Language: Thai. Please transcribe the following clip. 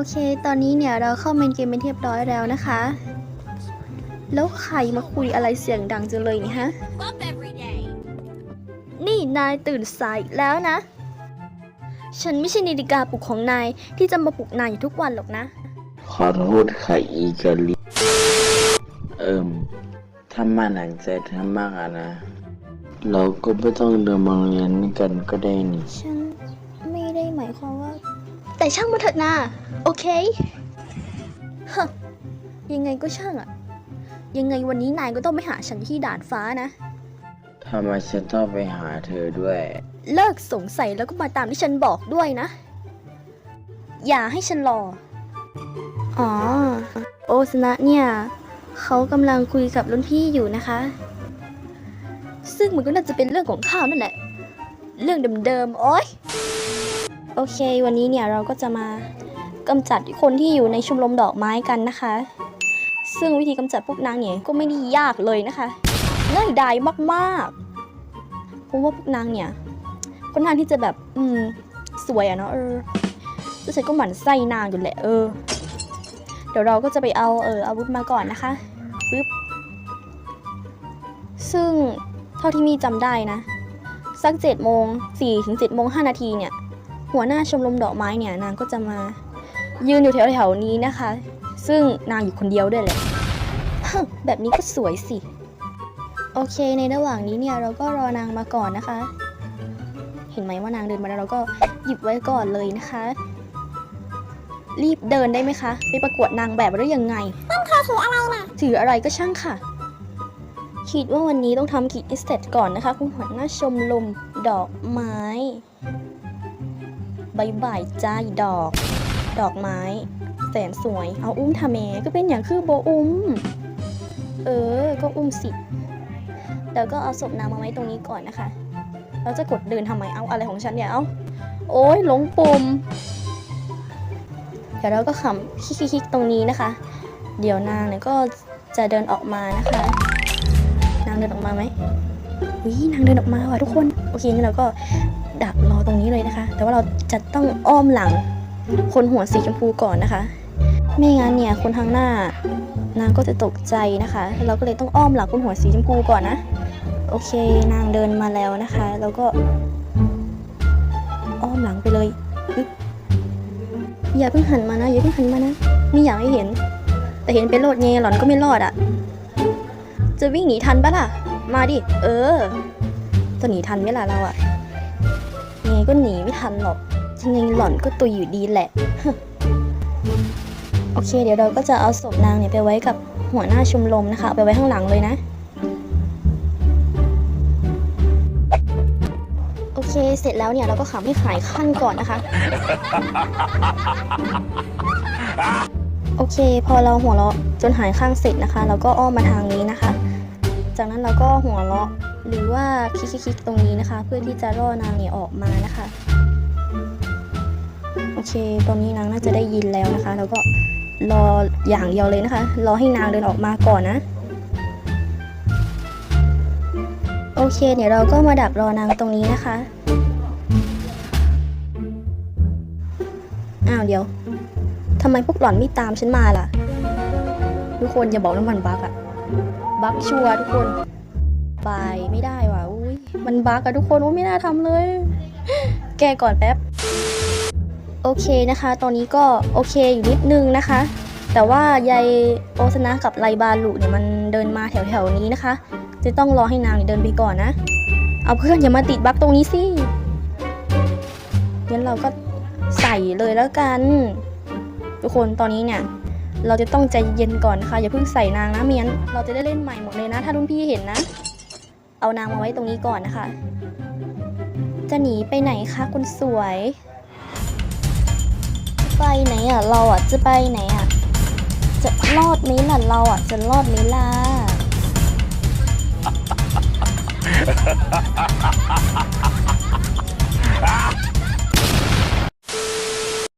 โอเค ตอนนี้เนี่ยเราเข้าเมนเกมเป็นที่เรียบร้อยแล้วนะคะ แล้วใครมาคุยอะไรเสียงดังจังเลยนี่ฮะ Up every day. นี่นายตื่นสายอีกแล้วนะ ฉันไม่ใช่นาฬิกาปลุกของนายที่จะมาปลุกนายอยู่ทุกวันหรอกนะ ขอโทษค่ะอีกาลีเอิมถ้ามาหนังใจเธอมากอะนะ เราก็ไม่ต้องเดินมาโรงเรียนกันก็ได้นี่ ฉันไม่ได้หมายความว่า แต่ช่างมาเถิดนาโอเคฮะยังไงก็ช่างอะยังไงวันนี้นายก็ต้องไปหาฉันที่ด่านฟ้านะ ทำไมฉันต้องไปหาเธอด้วย เลิกสงสัยแล้วก็มาตามที่ฉันบอกด้วยนะ อย่าให้ฉันรอ อ๋อ โอสนะเนี่ย เขากำลังคุยกับรุ่นพี่อยู่นะคะ ซึ่งมันก็น่าจะเป็นเรื่องของข้าวนั่นแหละ เรื่องเดิมๆโอ๊ย โอเค วันนี้เนี่ยเราก็จะมากำจัดคนที่อยู่ในชมรมดอกไม้กันนะคะ ซึ่งวิธีกำจัดพวกนางเนี่ยก็ไม่ได้ยากเลยนะคะง่ายดายมากๆเพราะว่าพวกนางเนี่ยค่อนข้างที่จะแบบอืมสวยอะเนาะเออแล้วฉันก็หมั่นไส้นางอยู่แหละเออ เดี๋ยวเราก็จะไปเอาเอออาวุธมาก่อนนะคะปึ๊บซึ่งเท่าที่มีจำได้นะ สักเจ็ดโมงสี่ถึงเจ็ดโมงห้านาทีเนี่ย หัวหน้าชมรมดอกไม้เนี่ยนางก็จะมา ยืนอยู่แถวๆนี้นะคะ ซึ่งนางอยู่คนเดียวด้วยแหละแบบนี้ก็สวยสิ โอเคในระหว่างนี้เนี่ยเราก็รอนางมาก่อนนะคะ เห็นไหมว่านางเดินมาแล้วเราก็หยิบไว้ก่อนเลยนะคะ รีบเดินได้ไหมคะ ไปประกวดนางแบบหรือยังไงนั่นเธอถืออะไรนะถืออะไรก็ช่างค่ะ คิดว่าวันนี้ต้องทำกิจอิสเตก่อนนะคะ คุณหัวหน้าชมรมดอกไม้ บายบายจ้าดอก ดอกไม้ แสนสวย เอาอุ้มทำเมก็เป็นอย่างคือโบอุ้ม เออ ก็อุ้มสิแล้วก็เอาศพนางมาไว้ตรงนี้ก่อนนะคะ เราจะกดเดินทำไม เอาอะไรของฉันเนี่ย เอาโอ้ยหลงปุ่ม เดี๋ยวเราก็ขำคลิกๆๆตรงนี้นะคะ เดี๋ยวนางเนี่ยก็จะเดินออกมานะคะ นางเดินออกมาไหมวินางเดินออกมาว่ะทุกคน โอเคงั้นเราก็ ดักรอตรงนี้เลยนะคะ แต่ว่าเราจะต้องอ้อมหลังคนหัวสีชมพูก่อนนะคะ ไม่งั้นเนี่ยคนทางหน้านางก็จะตกใจนะคะ เราก็เลยต้องอ้อมหลังคนหัวสีชมพูก่อนนะ โอเค นางเดินมาแล้วนะคะ แล้วก็ อ้อมหลังไปเลย อย่าเพิ่งหันมานะ อย่าเพิ่งหันมานะ ไม่อยากให้เห็น แต่เห็นเป็นโลดเงหล่อนก็ไม่รอดอะ่ะ จะวิ่งหนีทันปะล่ะ มาดิ เออ จะหนีทันไหมล่ะเราอะ่ะ ยังไงก็หนีไม่ทันหรอกยังไงหล่อนก็ตุยอยู่ดีแหละ โอเค เดี๋ยวเราก็จะเอาศพนางเนี่ยไปไว้กับหัวหน้าชมรมนะคะไปไว้ข้างหลังเลยนะ โอเค เสร็จแล้วเนี่ยเราก็ขำให้ขายขั้นก่อนนะคะ โอเค พอเราหัวเราะจนหายข้างเสร็จนะคะ เราก็อ้อมมาทางนี้นะคะ จากนั้นเราก็หัวเราะ หรือว่าคลิกๆตรงนี้นะคะ เพื่อที่จะล่อนางเนี่ยออกมานะคะ โอเค ตอนนี้นางน่าจะได้ยินแล้วนะคะ แล้วก็รออย่างเดียวเลยนะคะ รอให้นางเดินออกมาก่อนนะ โอเค เดี๋ยวเราก็มาดักรอนางตรงนี้นะคะอ้าวเดี๋ยวทำไมพวกหล่อนไม่ตามฉันมาล่ะ ทุกคนอย่าบอกน้ำมันบักอะบักชัวร์ทุกคน ไปไม่ได้ว่ะอุ้ยมันบักอะทุกคนอุ้ยไม่น่าทำเลย แกก่อนแป๊บ โอเคนะคะ ตอนนี้ก็โอเคอยู่นิดนึงนะคะ แต่ว่ายายโอซนะกับไลบาลุเนี่ยมันเดินมาแถวๆนี้นะคะ จะต้องรอให้นางเดินไปก่อนนะ เอาเพื่อนอย่ามาติดบั๊กตรงนี้สิงั้นเราก็ใส่เลยแล้วกัน ทุกคนตอนนี้เนี่ยเราจะต้องใจเย็นก่อนนะคะอย่าเพิ่งใส่นางนะเมียนเราจะได้เล่นใหม่หมดเลยนะ ถ้ารุ่นพี่เห็นนะ เอานางมาไว้ตรงนี้ก่อนนะคะ จะหนีไปไหนคะคุณสวย ไปไหนอะเราอะจะไปไหนอะ จะรอดไหมล่ะเราอะจะรอดไหมล่ะ